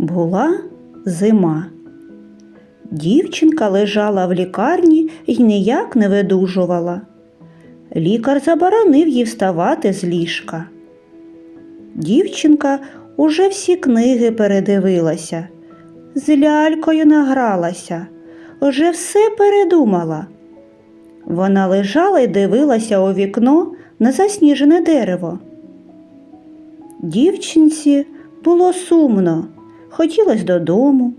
Була зима. Дівчинка лежала в лікарні і ніяк не видужувала. Лікар заборонив їй вставати з ліжка. Дівчинка уже всі книги передивилася, з лялькою награлася, вже все передумала. Вона лежала і дивилася у вікно на засніжене дерево. Дівчинці було сумно, хотілося додому.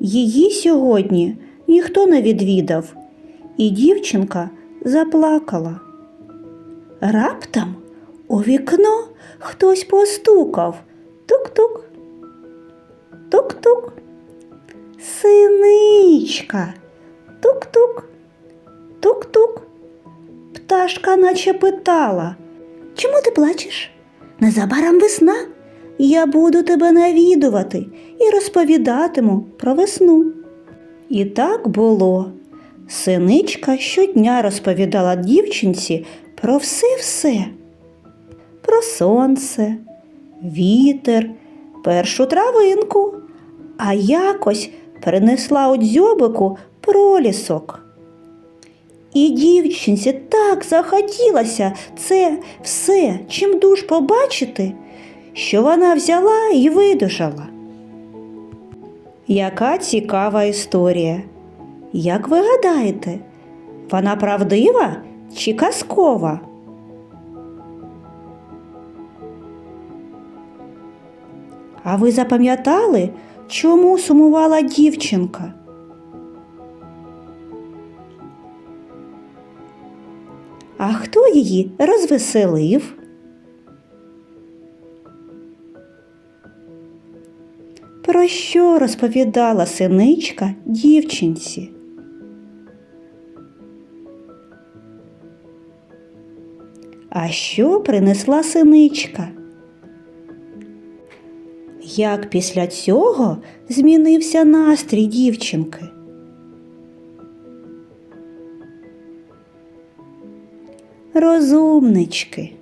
Її сьогодні ніхто не відвідав, і дівчинка заплакала. Раптом у вікно хтось постукав. Тук-тук. Тук-тук. Синичка. Тук-тук. Тук-тук. Пташка наче питала. Чому ти плачеш? Незабаром весна. Я буду тебе навідувати і розповідатиму про весну. І так було. Синичка щодня розповідала дівчинці про все-все. Про сонце, вітер, першу травинку, а якось принесла у дзьобику пролісок. І дівчинці так захотілося це все чим душ побачити, що вона взяла і видужала. Яка цікава історія. Як ви гадаєте, вона правдива чи казкова? А ви запам'ятали, чому сумувала дівчинка? А хто її розвеселив? Про що розповідала синичка дівчинці? А що принесла синичка? Як після цього змінився настрій дівчинки? Розумнички.